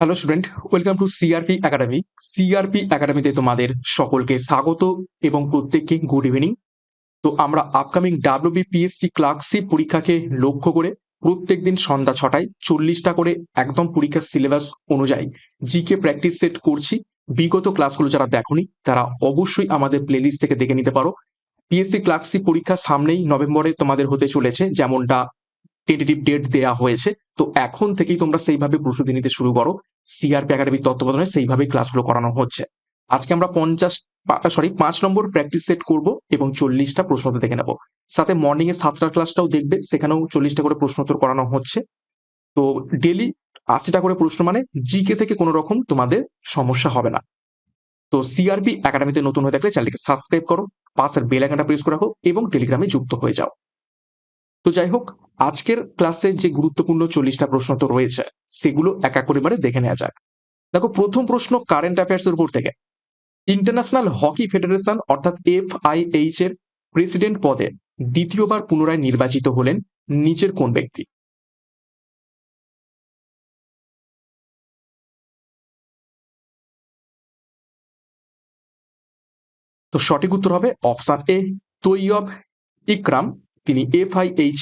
Hello student welcome to CRP academy CRP একাডেমিতে তোমাদের সকলকে স্বাগত এবং প্রত্যেককে গুড ইভিনিং তো আমরা আপকামিং ডাব্লিউবিপিএসসি ক্লার্কশিপ পরীক্ষাকে লক্ষ্য করে প্রত্যেকদিন সন্ধ্যা ছটায় চল্লিশটা করে একদম পরীক্ষার সিলেবাস অনুযায়ী জিকে প্র্যাকটিস সেট করছি। বিগত ক্লাসগুলো যারা দেখোনি, তারা অবশ্যই আমাদের প্লেলিস্ট থেকে দেখে নিতে পারো। পিএসসি ক্লার্কশিপ পরীক্ষা সামনেই নভেম্বরে তোমাদের হতে চলেছে, যেমনটা টেন্টেটিভ ডেট দেওয়া হয়েছে। তো এখন থেকেই তোমরা সেইভাবে প্রস্তুতি নিতে শুরু করো। সিআরপি একাডেমির তত্ত্বাবধানে সেইভাবে ক্লাসগুলো করানো হচ্ছে। আজকে আমরা পঞ্চাশ সরি পাঁচ নম্বর প্র্যাকটিস সেট করব এবং চল্লিশটা প্রশ্নোত্তর দেখে নেব। সাথে মর্নিং এ সাতটার ক্লাসটাও দেখবে, সেখানেও চল্লিশটা করে প্রশ্নোত্তর করানো হচ্ছে। তো ডেলি আশিটা করে প্রশ্ন মানে জিকে থেকে কোনো রকম তোমাদের সমস্যা হবে না। তো সিআরপি একাডেমিতে নতুন হয়ে থাকলে চ্যানেলকে সাবস্ক্রাইব করো, পাশের বেল আইকনটা প্রেস করে রাখো এবং টেলিগ্রামে যুক্ত হয়ে যাও। তো যাই হোক, আজকের ক্লাসে যে গুরুত্বপূর্ণ চল্লিশটা প্রশ্ন তো রয়েছে, সেগুলো এক এক করে দেখে নেওয়া যাক। দেখো, প্রথম প্রশ্ন কারেন্ট অ্যাফেয়ার্স এর উপর থেকে। ইন্টারন্যাশনাল হকি ফেডারেশন অর্থাৎ এফ আই এইচ এর প্রেসিডেন্ট পদে দ্বিতীয়বার পুনরায় নির্বাচিত হলেন নিচের কোন ব্যক্তি? তো সঠিক উত্তর হবে অপশন এ, তৈয়ব ইকরাম। তিনি এফআইএইচ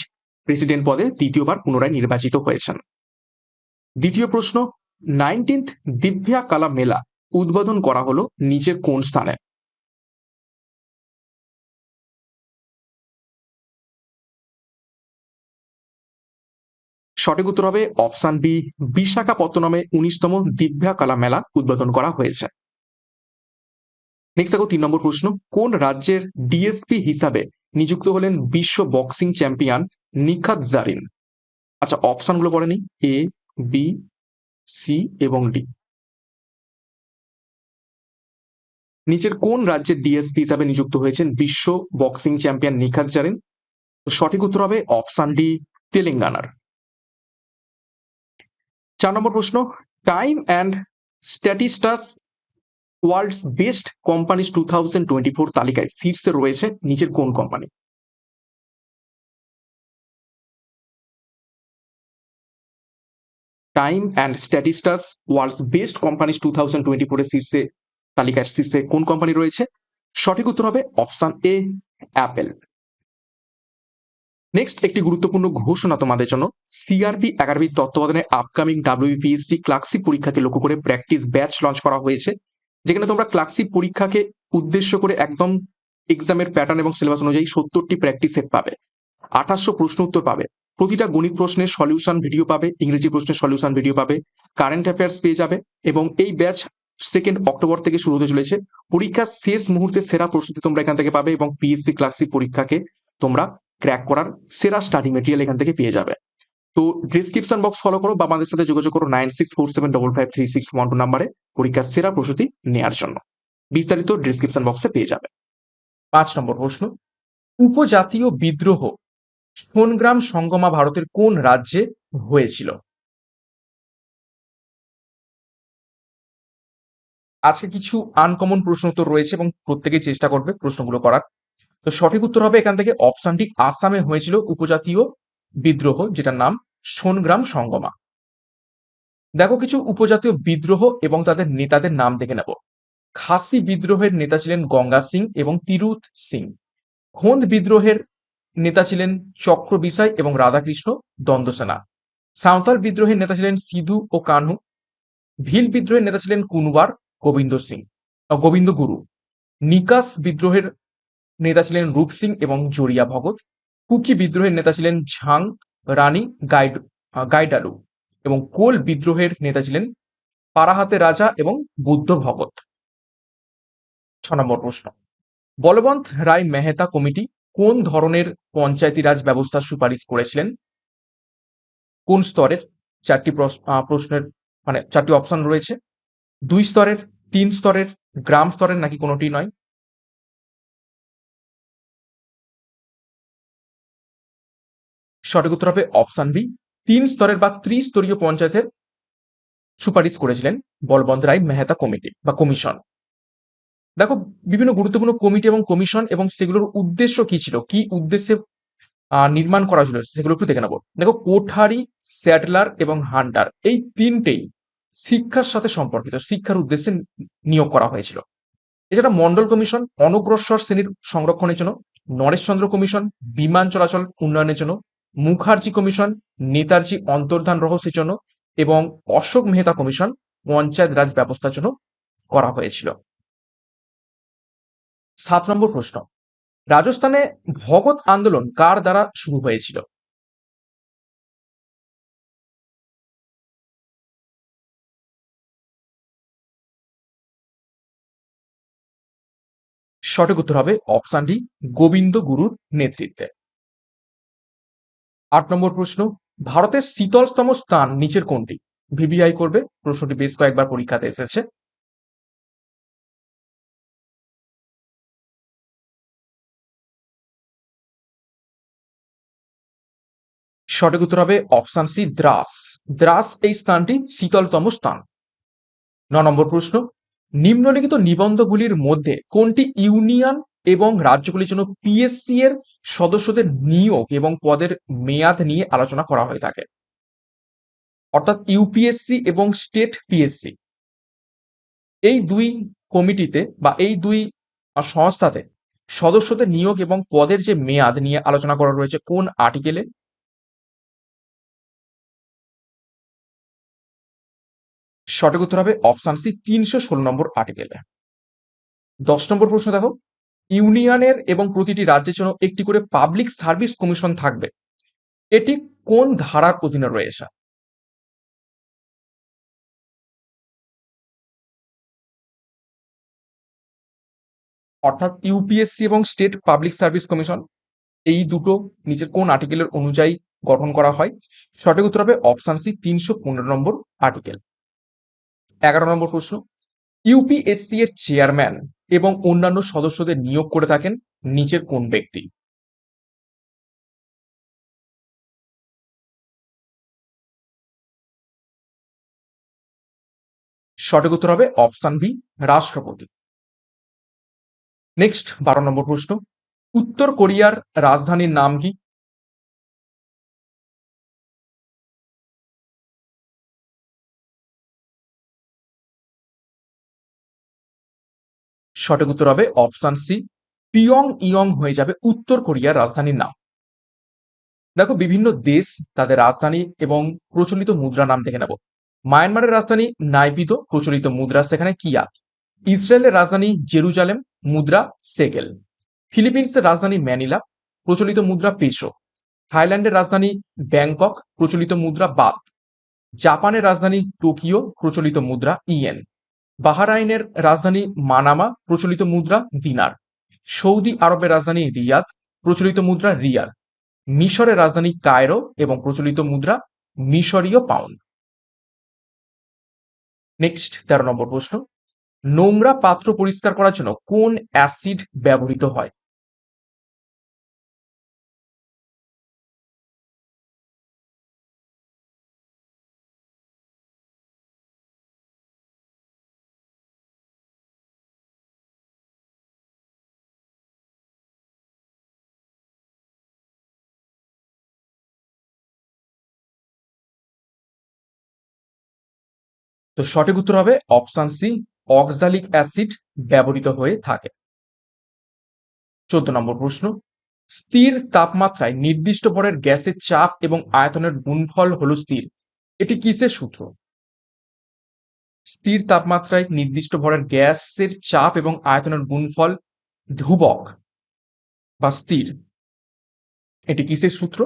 প্রেসিডেন্ট পদে দ্বিতীয়বার পুনরায় নির্বাচিত হয়েছেন। দ্বিতীয় প্রশ্ন নাইনটিন্থ দিব্যা কালা মেলা উদ্বোধন করা হলো নিচের কোন স্থানে? সঠিক উত্তর হবে অপশন বি, বিশাখাপত্তনমে উনিশতম দিব্যা কালা মেলা উদ্বোধন করা হয়েছে। নেক্সট দেখো তিন নম্বর প্রশ্ন, কোন রাজ্যের ডিএসপি হিসাবে নিযুক্ত হলেন বিশ্ব বক্সিং চ্যাম্পিয়ন নিখাত জারিন। আচ্ছা অপশনগুলো পড়েনি এ বি সি এবং ডি নিচের কোন রাজ্যের ডিএসপি হিসাবে নিযুক্ত হয়েছেন বিশ্ব বক্সিং চ্যাম্পিয়ন নিখাত জারিন? সঠিক উত্তর হবে অপশন ডি, তেলেঙ্গানার। চার নম্বর প্রশ্ন, Time and Statista's world's best companies two thousand twenty four তালিকায় শীর্ষে রয়েছে নিজের কোন company? Time and Statista's world's best companies two thousand twenty ফোরের শীর্ষে তালিকার শীর্ষে কোন কোম্পানি রয়েছে? সঠিক উত্তর হবে অপশন এ অ্যাপেল নেক্সট একটি গুরুত্বপূর্ণ ঘোষণা তোমাদের জন্য। সিআরপি একাডেমির তত্ত্বাবধানে আপকামিং ডাব্লিউপিএসসি ক্লার্কশিপ পরীক্ষাকে লক্ষ্য করে প্র্যাকটিস ব্যাচ লঞ্চ করা হয়েছে। যেখানে তোমরা ক্লার্কশিপ পরীক্ষাকে উদ্দেশ্য করে একদম এক্সামের প্যাটার্ন এবং সিলেবাস অনুযায়ী সত্তরটি প্র্যাকটিস সেট পাবে। আঠাশশো প্রশ্ন উত্তর পাবে। প্রতিটা গণিত প্রশ্নের সলিউশন ভিডিও পাবে, ইংরেজি প্রশ্নের সলিউশন ভিডিও পাবে কারেন্ট অ্যাফেয়ার্স পেয়ে যাবে এবং এই ব্যাচ সেকেন্ড অক্টোবর থেকে শুরু হতে চলেছে। পরীক্ষার শেষ মুহূর্তে সেরা প্রস্তুতি তোমরা এখান থেকে পাবে এবং পিএসসি ক্লাসিক পরীক্ষাকে তোমরা ক্র্যাক করার সেরা স্টাডি মেটেরিয়াল এখান থেকে পেয়ে যাবে। তো ডিসক্রিপশন বক্স ফলো করো বা আমাদের সাথে যোগাযোগ করো nine six four seven double five three six one two নাম্বারে পরীক্ষার সেরা প্রস্তুতি নেওয়ার জন্য। বিস্তারিত ডিসক্রিপশন বক্সে পেয়ে যাবে। পাঁচ নম্বর প্রশ্ন, উপজাতীয় বিদ্রোহ সোনগ্রাম সঙ্গমা ভারতের কোন রাজ্যে হয়েছিল? আজকে কিছু আনকমন প্রশ্ন উত্তর রয়েছে এবং প্রত্যেকেই চেষ্টা করবে প্রশ্নগুলো করার। তো সঠিক উত্তর হবে এখান থেকে অপশনটি আসামে হয়েছিল উপজাতীয় বিদ্রোহ, যেটার নাম সোনগ্রাম সঙ্গমা। দেখো, কিছু উপজাতীয় বিদ্রোহ এবং তাদের নেতাদের নাম দেখে নেব। খাসি বিদ্রোহের নেতা ছিলেন গঙ্গা সিং এবং তিরুত সিং। হোন্দ বিদ্রোহের নেতা ছিলেন চক্র বিসাই এবং রাধাকৃষ্ণ দ্বন্দ্বসেনা। সাঁওতাল বিদ্রোহের নেতা ছিলেন সিধু ও কানহু। ভিল বিদ্রোহের নেতা ছিলেন কুনবার গোবিন্দ সিং গোবিন্দ গুরু। নিকাস বিদ্রোহের নেতা ছিলেন রূপ সিং এবং জরিয়া ভগত। কুকি বিদ্রোহের নেতা ছিলেন ঝাং রানী গাইড গাইডালু এবং কোল বিদ্রোহের নেতা ছিলেন পারাহাতে রাজা এবং বুদ্ধ ভগত। ছ নম্বর প্রশ্ন। বলবন্ত রায় মেহতা কমিটি কোন ধরনের পঞ্চায়েতি রাজ ব্যবস্থার সুপারিশ করেছিলেন? কোন স্তরের? চারটি প্রশ্নের মানে চারটি অপশন রয়েছে। দুই স্তরের, তিন স্তরের, গ্রাম স্তরের নাকি কোনোটি নয়? সঠিক উত্তর হবে অপশন বি তিন স্তরের বা ত্রিস্তরীয় পঞ্চায়েতের সুপারিশ করেছিলেন বলবন্ত রায় মেহতা কমিটি বা কমিশন। দেখো, বিভিন্ন গুরুত্বপূর্ণ কমিটি এবং কমিশন এবং সেগুলোর উদ্দেশ্য কি ছিল? কি উদ্দেশ্যে নির্মাণ করা ছিল সেগুলো একটু দেখে নেব। দেখো, কোঠারি স্যাটলার এবং হান্টার এই তিনটেই শিক্ষার সাথে সম্পর্কিত, শিক্ষার উদ্দেশ্যে নিয়োগ করা হয়েছিল। এছাড়া মন্ডল কমিশন, অনগ্রসর শ্রেণির সংরক্ষণের জন্য নরেশচন্দ্র কমিশন, বিমান চলাচল উন্নয়নের জন্য মুখার্জি কমিশন, নেতাজি অন্তর্ধান রহস্যের জন্য এবং অশোক মেহতা কমিশন, পঞ্চায়েত রাজ ব্যবস্থার জন্য করা হয়েছিল। সাত নম্বর প্রশ্ন, রাজস্থানে ভগৎ আন্দোলন কার দ্বারা শুরু হয়েছিল? সঠিক উত্তর হবে অপশন ডি, গোবিন্দ গুরুর নেতৃত্বে। আট নম্বর প্রশ্ন, ভারতের শীতলতম স্থান নিচের কোনটি? ভিভিআই করবে, প্রশ্নটি বেশ কয়েকবার পরীক্ষাতে এসেছে। সঠিক উত্তর হবে অপশন সি, দ্রাস। দ্রাস এই স্থানটি শীতলতম স্থান। ন নম্বর প্রশ্ন, নিম্নলিখিত নিবন্ধগুলির মধ্যে কোনটি ইউনিয়ন এবং রাজ্যগুলির জন্য পিএসসি এর সদস্যদের নিয়োগ এবং পদের মেয়াদ নিয়ে আলোচনা করা হয়ে থাকে। অর্থাৎ ইউপিএসসি এবং স্টেট পিএসসি। এই দুই কমিটিতে বা এই দুই সংস্থাতে সদস্যদের নিয়োগ এবং পদের যে মেয়াদ নিয়ে আলোচনা করা রয়েছে কোন আর্টিকেলে? সঠিক উত্তর হবে অপশন সি তিনশো ষোলো নম্বর আর্টিকেলে। দশ নম্বর প্রশ্ন দেখো। ইউনিয়নের এবং প্রতিটি রাজ্যের জন্য একটি করে পাবলিক সার্ভিস কমিশন থাকবে। এটি কোন ধারার অধীনে রয়েছে? অর্থাৎ ইউপিএসসি এবং স্টেট পাবলিক সার্ভিস কমিশন, এই দুটো নিচের কোন আর্টিকেলের অনুযায়ী গঠন করা হয়? সঠিক উত্তর হবে অপশান সি তিনশো পনেরো নম্বর আর্টিকেল। এগারো নম্বর প্রশ্ন ইউপিএসসি এর চেয়ারম্যান এবং অন্যান্য সদস্যদের নিয়োগ করে থাকেন নিচের কোন ব্যক্তি? সঠিক উত্তর হবে অপশন বি, রাষ্ট্রপতি। নেক্সট, বারো নম্বর প্রশ্ন। উত্তর কোরিয়ার রাজধানীর নাম কি? সঠিক উত্তর হবে অপশন সি, পিয়ং ইয়ং হয়ে যাবে উত্তর কোরিয়ার রাজধানীর নাম। দেখো, বিভিন্ন দেশ তাদের রাজধানী এবং প্রচলিত মুদ্রা নাম দেখে নেব। মায়ানমারের রাজধানী নাইপিদো প্রচলিত মুদ্রা সেখানে কিয়াত। ইসরায়েলের রাজধানী জেরুজালেম, মুদ্রা সেকেল ফিলিপিন্সের রাজধানী ম্যানিলা, প্রচলিত মুদ্রা পেসো থাইল্যান্ডের রাজধানী ব্যাংকক, প্রচলিত মুদ্রা বাত। জাপানের রাজধানী টোকিও, প্রচলিত মুদ্রা ইয়েন। বাহারাইনের রাজধানী মানামা, প্রচলিত মুদ্রা দিনার। সৌদি আরবের রাজধানী রিয়াদ, প্রচলিত মুদ্রা রিয়াল। মিশরের রাজধানী কায়রো এবং প্রচলিত মুদ্রা মিশরীয় পাউন্ড। নেক্সট, তেরো নম্বর প্রশ্ন। নোংরা পাত্র পরিষ্কার করার জন্য কোন অ্যাসিড ব্যবহৃত হয়? তো সঠিক উত্তর হবে অপশন সি, অক্সালিক অ্যাসিড ব্যবহৃত হয়ে থাকে। চোদ্দ নম্বর প্রশ্ন, স্থির তাপমাত্রায় নির্দিষ্ট ভরের গ্যাসের চাপ এবং আয়তনের গুণফল হল স্থির। এটি কিসের সূত্র? স্থির তাপমাত্রায় নির্দিষ্ট ভরের গ্যাসের চাপ এবং আয়তনের গুণফল ধ্রুবক বা স্থির। এটি কিসের সূত্র?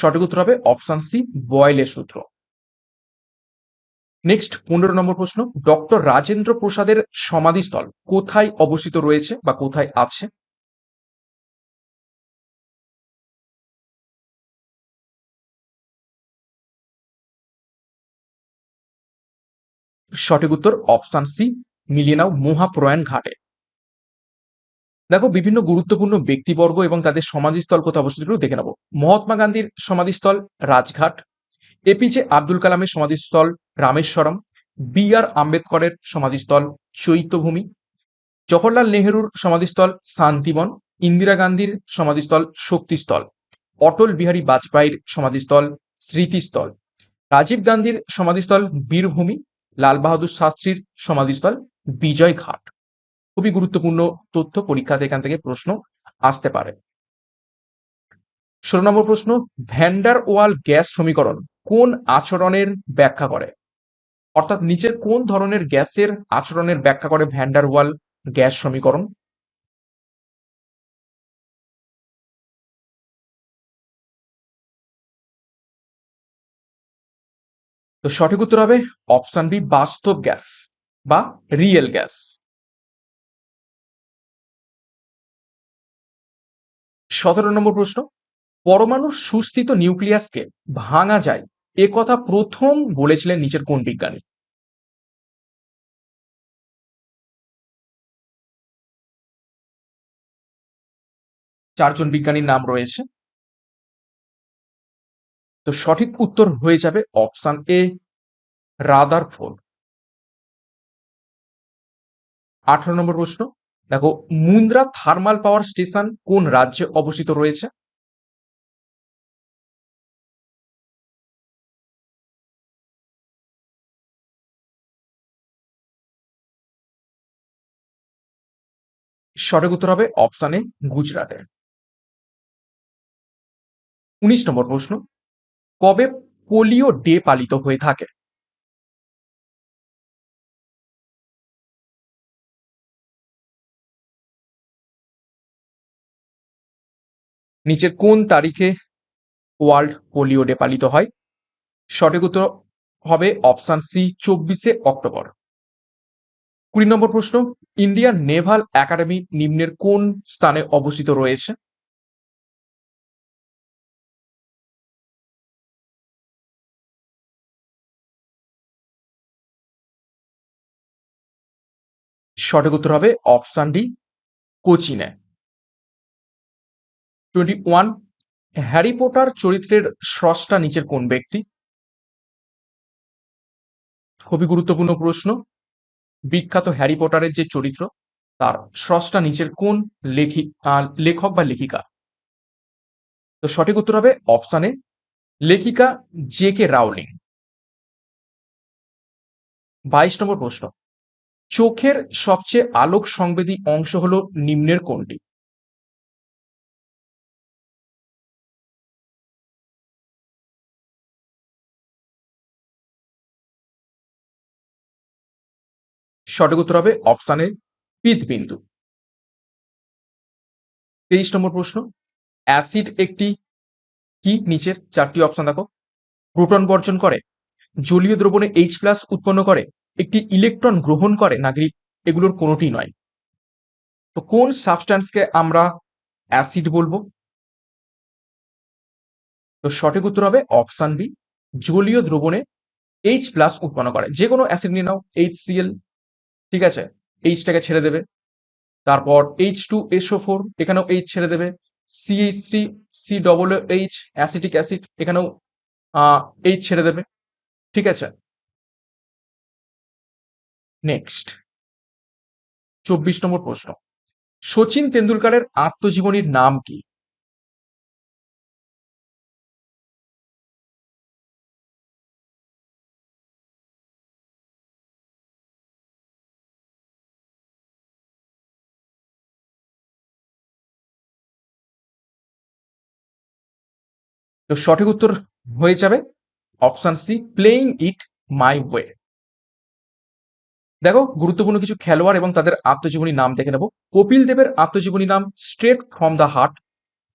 সঠিক উত্তর হবে অপশন সি, বয়েলের সূত্র। নেক্সট, পনেরো নম্বর প্রশ্ন। ডক্টর রাজেন্দ্র প্রসাদের সমাধিস্থল কোথায় অবস্থিত রয়েছে বা কোথায় আছে? সঠিক উত্তর অপশন সি মিলিয়ে নাও মহাপ্রয়াণ ঘাটে। দেখো, বিভিন্ন গুরুত্বপূর্ণ ব্যক্তিবর্গ এবং তাদের সমাধিস্থল কোথাও অবস্থিত দেখে নেব। মহাত্মা গান্ধীর সমাধিস্থল রাজঘাট, এপিজে আব্দুল কালামের সমাধিস্থল রামেশ্বরম বি আর আম্বেদকরের সমাধিস্থল চৈত্যভূমি, জওহরলাল নেহেরুর সমাধিস্থল শান্তিবন, ইন্দিরা গান্ধীর সমাধিস্থল শক্তিস্থল, অটল বিহারী বাজপেয়ীর সমাধিস্থল স্মৃতিস্থল, রাজীব গান্ধীর সমাধিস্থল বীরভূমি, লাল বাহাদুর শাস্ত্রীর সমাধিস্থল বিজয় ঘাট খুবই গুরুত্বপূর্ণ তথ্য পরীক্ষাতে এখান থেকে প্রশ্ন আসতে পারে। ষোলো নম্বর প্রশ্ন ভ্যান্ডার ওয়াল গ্যাস সমীকরণ কোন আচরণের ব্যাখ্যা করে? অর্থাৎ নিচের কোন ধরনের গ্যাসের আচরণের ব্যাখ্যা করে ভ্যান্ডার ওয়াল গ্যাস সমীকরণ? তো সঠিক উত্তর হবে অপশন বি, বাস্তব গ্যাস বা রিয়েল গ্যাস। সতেরো নম্বর প্রশ্ন, পরমাণুর সুস্থিত নিউক্লিয়াসকে ভাঙা যায়, এ কথা প্রথম বলেছিলেন নিচের কোন বিজ্ঞানী? চারজন বিজ্ঞানীর নাম রয়েছে। তো সঠিক উত্তর হয়ে যাবে অপশন এ রাদার ফোর আঠারো নম্বর প্রশ্ন দেখো, মুন্দ্রা থার্মাল পাওয়ার স্টেশন কোন রাজ্যে অবস্থিত রয়েছে? সঠিক উত্তর হবে অপশানে গুজরাটে। উনিশ নম্বর প্রশ্ন, কবে পোলিও ডে পালিত হয়ে থাকে? নিচের কোন তারিখে ওয়ার্ল্ড পোলিও ডে পালিত হয়? সঠিক উত্তর হবে অপশান সি, চব্বিশে অক্টোবর। কুড়ি নম্বর প্রশ্ন ইন্ডিয়ান নেভাল একাডেমি নিম্নের কোন স্থানে অবস্থিত রয়েছে? সঠিক উত্তর হবে অপশান ডি, কোচিনে। টোয়েন্টি ওয়ান হ্যারি পটার চরিত্রের স্রষ্টা নিচের কোন ব্যক্তি? খুবই গুরুত্বপূর্ণ প্রশ্ন। বিখ্যাত হ্যারি পটারের যে চরিত্র, তার স্রষ্টা নিচের কোন লেখি লেখক বা লেখিকা? তো সঠিক উত্তর হবে অপশানে লেখিকা জে কে রাউলিং। বাইশ নম্বর প্রশ্ন, চোখের সবচেয়ে আলোক সংবেদী অংশ হলো নিম্নের কোনটি? সঠিক উত্তর হবে অপশানে বিন্দু তেইশ নম্বর প্রশ্ন, অ্যাসিড একটি কি নিচের? চারটি অপশন দেখো। প্রোটন বর্জন করে, জলীয় দ্রবণে এইচ প্লাস উৎপন্ন করে, একটি ইলেকট্রন গ্রহণ করে, নাকি এগুলোর কোনোটি নয়? তো কোন সাবস্ট্যান্সকে আমরা অ্যাসিড বলব? তো সঠিক উত্তর হবে অপশান বি, জলীয় দ্রবণে এইচ প্লাস উৎপন্ন করে। যে কোনো অ্যাসিড নিয়ে নাও এইচ সিএল ঠিক আছে? এইচটাকে ছেড়ে দেবে। তারপর এইচ টু এসও ফোর এখানেও এইচ ছেড়ে দেবে। CH three C double H acetic acid এখানেও এইচ ছেড়ে দেবে। ঠিক আছে? নেক্সট চব্বিশ নম্বর প্রশ্ন। সচিন তেন্ডুলকারের আত্মজীবনীর নাম কি? তো সঠিক উত্তর হয়ে যাবে option C playing it my way দেখো, গুরুত্বপূর্ণ কিছু খেলোয়াড় এবং তাদের আত্মজীবনী নাম দেখে নেব। কপিল দেবের আত্মজীবনী নাম straight from the heart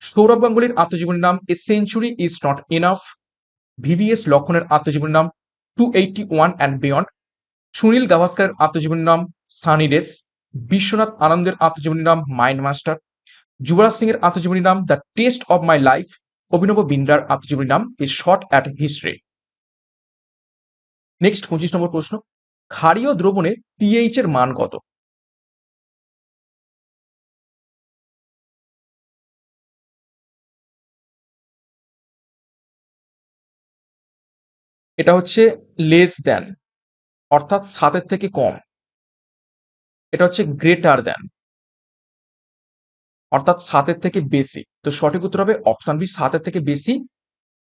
Sourav গাঙ্গুলির আত্মজীবনী নাম a century is not enough VVS লক্ষণের আত্মজীবনী নাম two eighty one and beyond Sunil গাভাস্কারের আত্মজীবনী নাম সানি ডেস বিশ্বনাথ আনন্দের আত্মজীবনী নাম মাইন্ড মাস্টার যুবরাজ সিং এর আত্মজীবনী নাম the test of my life Abhinav বিন্দ্রার আত্মজীবনীর নাম is short at history next পঁচিশ নম্বর প্রশ্ন, ক্ষারীয় দ্রবণে পিএইচ এর মান কত? এটা হচ্ছে লেস দেন অর্থাৎ সাতের থেকে কম। এটা হচ্ছে গ্রেটার দেন অর্থাৎ সাতের থেকে বেশি। তো সঠিক উত্তর হবে অপশন বি সাতের থেকে বেশি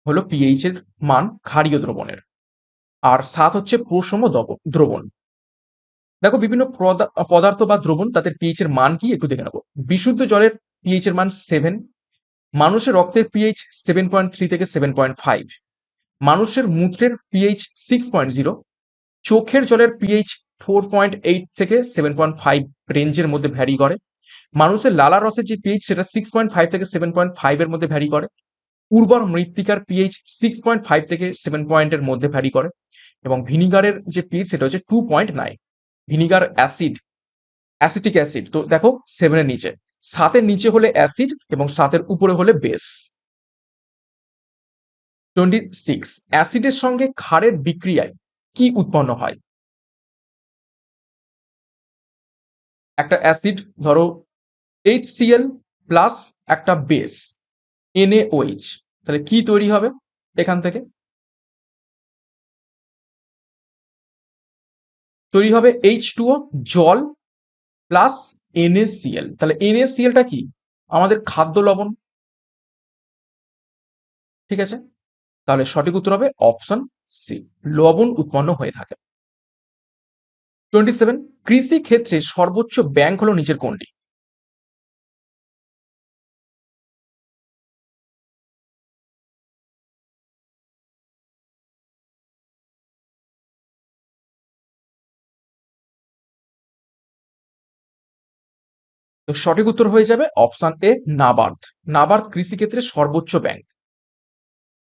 হলো পিএইচ এর মান ক্ষারীয় দ্রবণের। আর সাত হচ্ছে প্রসম দ্রব- দ্রবণ। দেখো বিভিন্ন পদা- পদার্থ বা দ্রবণ তাদের পিএইচ এর মান কি একটু দেখে নেব। বিশুদ্ধ জলের পিএইচ এর মান সেভেন মানুষের রক্তের পিএইচ সেভেন পয়েন্ট থ্রি থেকে সেভেন পয়েন্ট ফাইভ মানুষের মূত্রের পিএইচ সিক্স পয়েন্ট জিরো চোখের জলের পিএইচ ফোর পয়েন্ট এইট থেকে সেভেন পয়েন্ট ফাইভ রেঞ্জের মধ্যে ভ্যারি করে মানুষের লালা রসের যে পিএইচ সেটা সিক্স পয়েন্ট ফাইভ থেকে সেভেন পয়েন্ট ফাইভের মধ্যে ভ্যারি করে। উর্বর মৃত্তিকার পিএইচ সিক্স পয়েন্ট ফাইভ থেকে সেভেন পয়েন্টের মধ্যে ভ্যারি করে এবং ভিনিগারের যে পিএইচ সেটা হচ্ছে two point nine vinegar acid acetic acid তো দেখো সেভেনের নিচে। সাতের নিচে হলে অ্যাসিড এবং সাতের উপরে হলে বেস টোয়েন্টি সিক্স অ্যাসিডের সঙ্গে ক্ষারের বিক্রিয়ায় কি উৎপন্ন হয়? একটা অ্যাসিড ধরো সিএল প্লাস একটা base N A O H তাহলে কি তৈরি হবে এখান থেকে? তৈরি হবে এইচ জল প্লাস এনএসিএল তাহলে এনএসিএলটা কি? আমাদের খাদ্য লবণ। ঠিক আছে? তাহলে সঠিক উত্তর হবে অপশন সি লবণ উৎপন্ন হয়ে থাকে। টোয়েন্টি সেভেন কৃষি ক্ষেত্রে সর্বোচ্চ ব্যাংক হলো নিচের কোনটি? তো সঠিক উত্তর হয়ে যাবে অপশান এ নাবার্ড। নাবার্ড কৃষিক্ষেত্রে সর্বোচ্চ ব্যাংক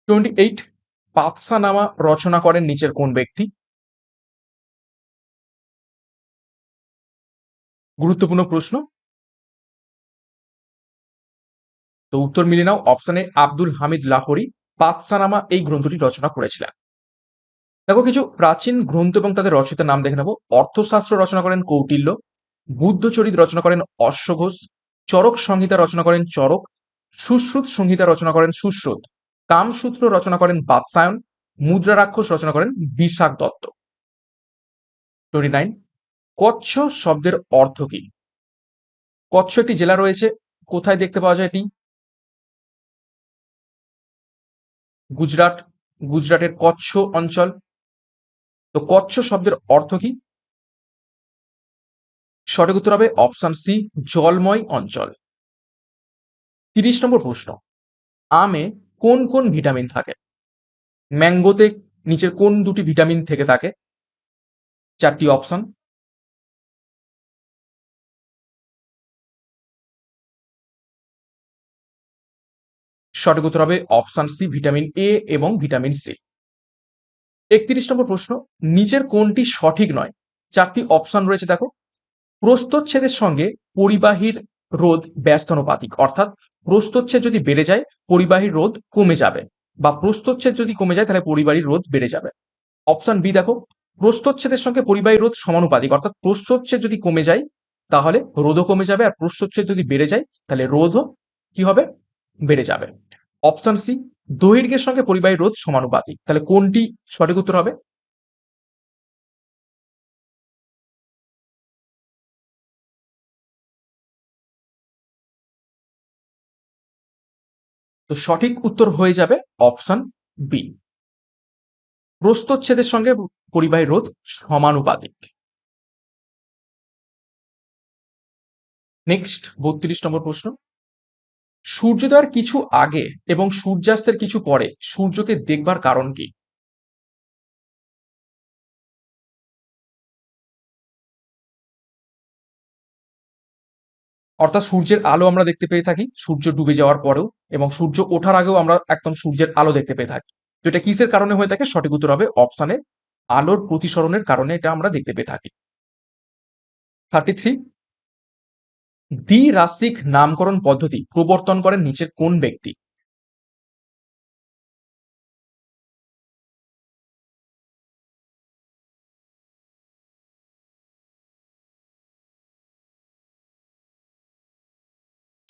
টোয়েন্টি এইট পাতসানামা রচনা করেন নিচের কোন ব্যক্তি? গুরুত্বপূর্ণ প্রশ্ন। তো উত্তর মিলে নাও, অপশনে আব্দুল হামিদ লাহোরি পাতসানামা এই গ্রন্থটি রচনা করেছিলেন। দেখো কিছু প্রাচীন গ্রন্থ এবং তাদের রচিতার নাম দেখে নেব। অর্থশাস্ত্র রচনা করেন কৌটিল্য। বুদ্ধচরিত রচনা করেন অশ্বঘোষ, চরক সংহিতা রচনা করেন চরক, সুশ্রুত সংহিতা রচনা করেন সুশ্রুত, কামসূত্র রচনা করেন বাৎসায়ন, মুদ্রা রাক্ষস রচনা করেন বিশাখ দত্ত। টোয়েন্টি নাইন, কচ্ছ শব্দের অর্থ কি? কচ্ছ একটি জেলা রয়েছে, কোথায় দেখতে পাওয়া যায় এটি? গুজরাট, গুজরাটের কচ্ছ অঞ্চল। তো কচ্ছ শব্দের অর্থ কি? সঠিক উত্তর হবে অপশন সি, জলময় অঞ্চল। তিরিশ নম্বর প্রশ্ন। আমে কোন কোন ভিটামিন থাকে? ম্যাঙ্গোতে নিচের কোন দুটি ভিটামিন থেকে থাকে? চারটি অপশন। সঠিক উত্তর হবে অপশন সি, ভিটামিন এ এবং ভিটামিন সি। একত্রিশ নম্বর প্রশ্ন, নিচের কোনটি সঠিক নয়? চারটি অপশন রয়েছে দেখো। প্রস্তচ্ছেদের সঙ্গে পরিবাহীর রোধ ব্যস্তানুপাতিক, অর্থাৎ প্রস্তচ্ছেদ যদি বেড়ে যায়, পরিবাহীর রোধ কমে যাবে বা প্রস্তচ্ছেদ যদি কমে যায়, তাহলে পরিবাহীর রোধ বেড়ে যাবে। অপশন বি দেখো, প্রস্তচ্ছেদের সঙ্গে পরিবাহী রোধ সমানুপাতিক, অর্থাৎ প্রস্তচ্ছেদ যদি কমে যায়, তাহলে রোধও কমে যাবে, আর প্রস্তচ্ছেদ যদি বেড়ে যায়, তাহলে রোধও কি হবে? বেড়ে যাবে। অপশন সি, দৈর্ঘ্যের সঙ্গে পরিবাহী রোধ সমানুপাতিক, তাহলে কোনটি সঠিক উত্তর হবে? তো সঠিক উত্তর হয়ে যাবে অপশন বি প্রস্তচ্ছেদের সঙ্গে পরিবাহী রোধ সমানুপাতিক। নেক্সট বত্রিশ নম্বর প্রশ্ন। সূর্যোদয়ের কিছু আগে এবং সূর্যাস্তের কিছু পরে সূর্যকে দেখবার কারণ কি? অর্থাৎ সূর্যের আলো আমরা দেখতে পেয়ে থাকি, সূর্য ডুবে যাওয়ার পরেও এবং সূর্য ওঠার আগেও আমরা একদম সূর্যের আলো দেখতে পেয়ে থাকি। তো এটা কিসের কারণে হয়ে থাকে? সঠিক উত্তর হবে অপশানে আলোর প্রতিসরণের কারণে এটা আমরা দেখতে পেয়ে থাকি। থার্টি থ্রি দ্বি দ্বিরাশিক নামকরণ পদ্ধতি প্রবর্তন করেন নিচের কোন ব্যক্তি?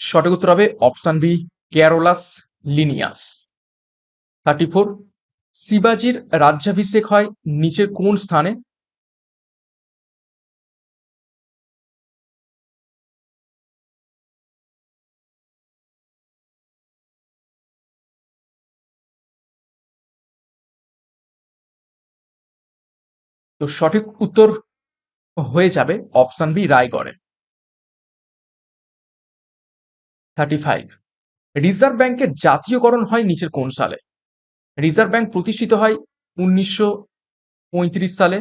সঠিক উত্তর হবে option B, Carolus Linnaeus. Thirty four শিবাজির রাজ্যাভিষেক হয় নিচের কোন স্থানে? তো সঠিক উত্তর হয়ে যাবে অপশান বি, রায়গড়ে। থার্টি ফাইভ রিজার্ভ ব্যাংকের জাতীয়করণ হয় নিচের কোন সালে? রিজার্ভ ব্যাংক প্রতিষ্ঠিত হয় উনিশশো পঁয়ত্রিশ সালে।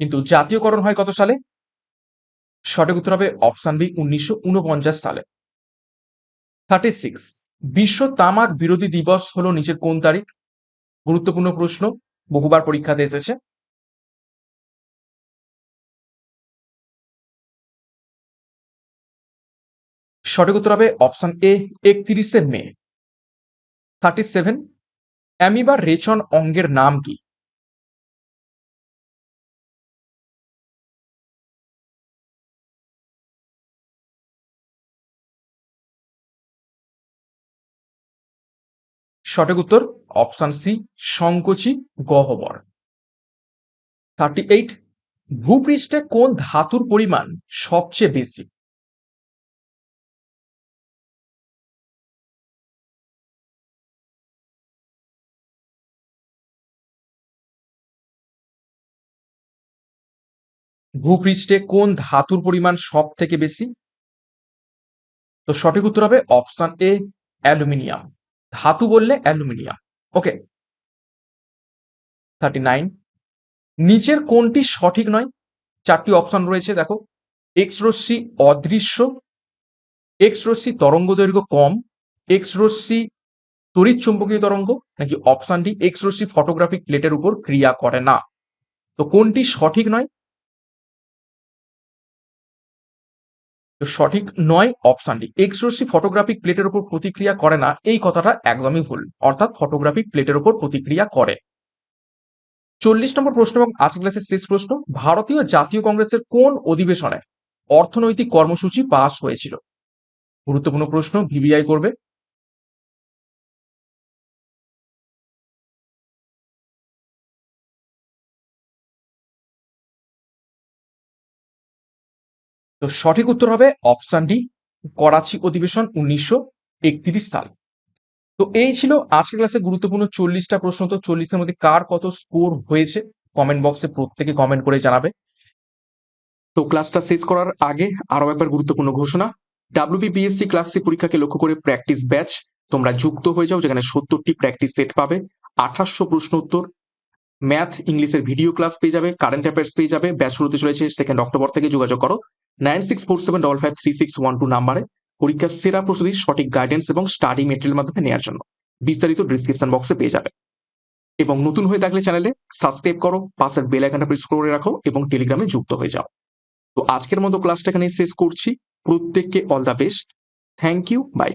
কিন্তু জাতীয়করণ হয় কত সালে? সঠিক উত্তর হবে অপশন বি, উনিশশো উনপঞ্চাশ সালে। থার্টি সিক্স বিশ্ব তামাক বিরোধী দিবস হলো নিচের কোন তারিখ? গুরুত্বপূর্ণ প্রশ্ন। বহুবার পরীক্ষাতে এসেছে। সঠিক উত্তর হবে অপশন এ, একত্রিশে মে। Thirty seven. অ্যামিবার রেচন অঙ্গের নাম কি? সঠিক উত্তর অপশন সি, সংকোচি গহ্বর। থার্টি এইট ভূপৃষ্ঠে কোন ধাতুর পরিমাণ সবচেয়ে বেশি? ভূপৃষ্ঠে কোন ধাতুর পরিমাণ সব থেকে বেশি? তো সঠিক উত্তর হবে অপশন এ, অ্যালুমিনিয়াম। ধাতু বললে অ্যালুমিনিয়াম। ওকে। থার্টি নাইন নিচের কোনটি সঠিক নয়? চারটি অপশন রয়েছে, দেখো। এক্স রশ্মি অদৃশ্য এক্স রশ্মি তরঙ্গ দৈর্ঘ্য কম এক্স রশ্মি তড়িৎ চুম্বকীয় তরঙ্গ, নাকি অপশন ডি এক্স রশ্মি ফটোগ্রাফিক প্লেটের উপর ক্রিয়া করে না। তো কোনটি সঠিক নয়? সঠিক নয় অপশন ডি এক্স ফটোগ্রাফিক প্লেটের উপর প্রতিক্রিয়া করে না, এই কথাটা একদমই ভুল। অর্থাৎ ফটোগ্রাফিক প্লেটের উপর প্রতিক্রিয়া করে। চল্লিশ নম্বর প্রশ্ন এবং আজ ক্লাসের শেষ প্রশ্ন, ভারতীয় জাতীয় কংগ্রেসের কোন অধিবেশনে অর্থনৈতিক কর্মসূচি পাশ হয়েছিল? গুরুত্বপূর্ণ প্রশ্ন ভিবিআই করবে। তো সঠিক উত্তর হবে অপশন ডি করাচি অধিবেশন উনিশশো একত্রিশ সাল। তো এই ছিল আজকের ক্লাসে গুরুত্বপূর্ণ চল্লিশটা প্রশ্ন। তো চল্লিশের মধ্যে কার কত স্কোর হয়েছে? কমেন্ট বক্সে প্রত্যেকে কমেন্ট করে জানাবে। তো ক্লাসটা শেষ করার আগে আরও একবার গুরুত্বপূর্ণ ঘোষণা। ডাব্লিউবিপিএসসি ক্লাসে পরীক্ষাকে লক্ষ্য করে প্র্যাকটিস ব্যাচ তোমরা যুক্ত হয়ে যাও, যেখানে সত্তরটি প্র্যাকটিস সেট পাবে। আঠাশশো প্রশ্ন উত্তর। ম্যাথ ইংলিশের ভিডিও ক্লাস পেয়ে যাবে কারেন্ট অ্যাফেয়ার্স পেয়ে যাবে। ব্যাচ শুরুতে চলেছে সেকেন্ড অক্টোবর থেকে যোগাযোগ করো। Nine six four seven double five three six one two নাম্বারে পরীক্ষার সেরা প্রস্তুতি সঠিক গাইডেন্স এবং স্টাডি মেটেরিয়াল মাধ্যমে নেওয়ার জন্য বিস্তারিত ডিসক্রিপশন বক্সে পেয়ে যাবে। এবং নতুন হয়ে থাকলে চ্যানেলে সাবস্ক্রাইব করো, পাশের বেল আইকনটা প্রেস করে রাখো এবং টেলিগ্রামে যুক্ত হয়ে যাও। তো আজকের মতো ক্লাসটা এখানে শেষ করছি। প্রত্যেককে all the best thank you bye